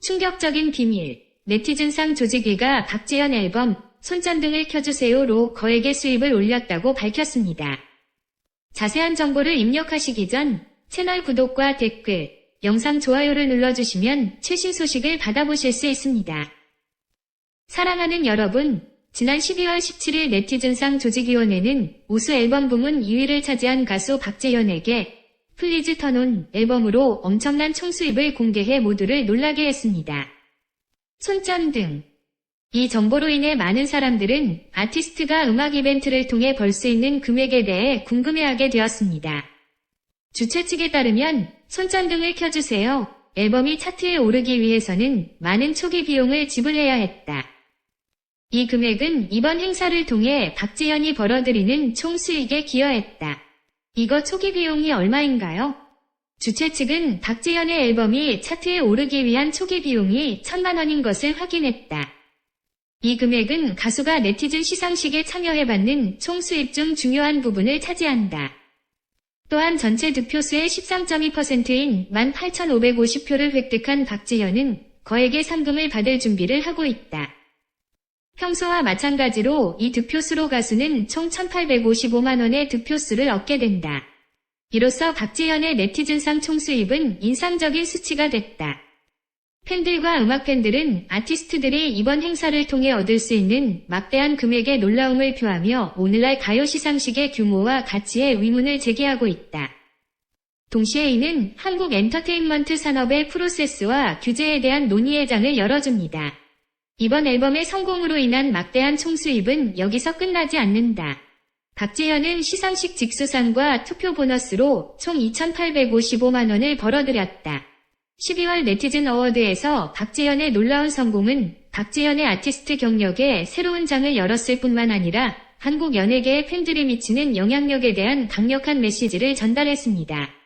충격적인 비밀. 네티즌상 조직위가 박재현 앨범 손전등을 켜주세요로 거액의 수입을 올렸다고 밝혔습니다. 자세한 정보를 입력하시기 전 채널 구독과 댓글, 영상 좋아요를 눌러주시면 최신 소식을 받아보실 수 있습니다. 사랑하는 여러분, 지난 12월 17일 네티즌상 조직위원회는 우수 앨범 부문 2위를 차지한 가수 박재현에게 플리즈 턴온 앨범으로 엄청난 총수입을 공개해 모두를 놀라게 했습니다. 손전등. 이 정보로 인해 많은 사람들은 아티스트가 음악 이벤트를 통해 벌 수 있는 금액에 대해 궁금해하게 되었습니다. 주최 측에 따르면 손전등을 켜주세요. 앨범이 차트에 오르기 위해서는 많은 초기 비용을 지불해야 했다. 이 금액은 이번 행사를 통해 박재현이 벌어들이는 총 수익에 기여했다. 이거 초기 비용이 얼마인가요? 주최 측은 박재현의 앨범이 차트에 오르기 위한 초기 비용이 천만 원인 것을 확인했다. 이 금액은 가수가 네티즌 시상식에 참여해 받는 총 수입 중 중요한 부분을 차지한다. 또한 전체 득표수의 13.2%인 18,550표를 획득한 박재현은 거액의 상금을 받을 준비를 하고 있다. 평소와 마찬가지로 이 득표수로 가수는 총 1,855만원의 득표수를 얻게 된다. 이로써 박재현의 네티즌상 총수입은 인상적인 수치가 됐다. 팬들과 음악팬들은 아티스트들이 이번 행사를 통해 얻을 수 있는 막대한 금액의 놀라움을 표하며 오늘날 가요 시상식의 규모와 가치에 의문을 제기하고 있다. 동시에 이는 한국 엔터테인먼트 산업의 프로세스와 규제에 대한 논의의 장을 열어줍니다. 이번 앨범의 성공으로 인한 막대한 총수입은 여기서 끝나지 않는다. 박재현은 시상식 직수상과 투표 보너스로 총 2,855만원을 벌어들였다. 12월 네티즌 어워드에서 박재현의 놀라운 성공은 박재현의 아티스트 경력에 새로운 장을 열었을 뿐만 아니라 한국 연예계의 팬들이 미치는 영향력에 대한 강력한 메시지를 전달했습니다.